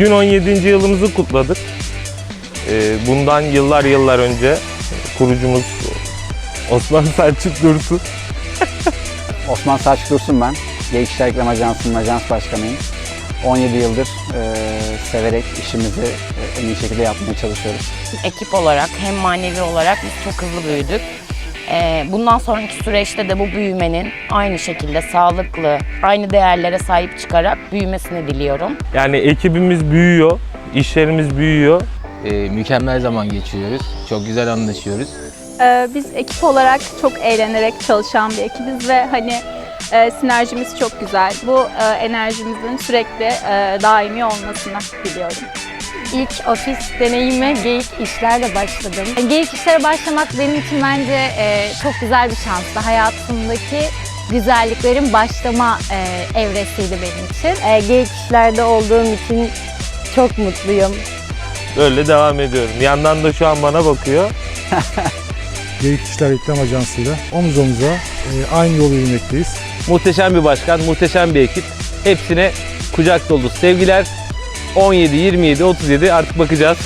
Bugün 17. yılımızı kutladık. Ee, bundan yıllar yıllar önce kurucumuz Osman Selçuk Dursun Osman Saç Dursun ben. Geyik İşler Reklam Ajansı'nın ajans başkanıyım. 17 yıldır e, severek işimizi e, en iyi şekilde yapmaya çalışıyoruz. ekip olarak hem manevi olarak biz çok hızlı büyüdük. Ee, Bundan sonraki süreçte de bu büyümenin aynı şekilde sağlıklı, aynı değerlere sahip çıkarak büyümesini diliyorum. Yani ekibimiz büyüyor, işlerimiz büyüyor. Ee, mükemmel zaman geçiriyoruz. Çok güzel anlaşıyoruz. Ee, Biz ekip olarak çok eğlenerek çalışan bir ekibiz ve hani e, sinerjimiz çok güzel. Bu e, enerjimizin sürekli e, daimi olmasını diliyorum. İlk ofis deneyime geyik işlerle başladım. Geyik işlere başlamak benim için bence e, çok güzel bir şanstı. Hayatımdaki güzelliklerin başlama e, evresiydi benim için. E, geyik işlerde olduğum için çok mutluyum. Öyle devam ediyorum. Yandan da şu an bana bakıyor. Geyik İşler Reklam Ajansı'yla omuz omuza e, aynı yolu yürümekteyiz. Muhteşem bir başkan, muhteşem bir ekip. Hepsine kucak dolu sevgiler. 17, 27, 37 artık bakacağız.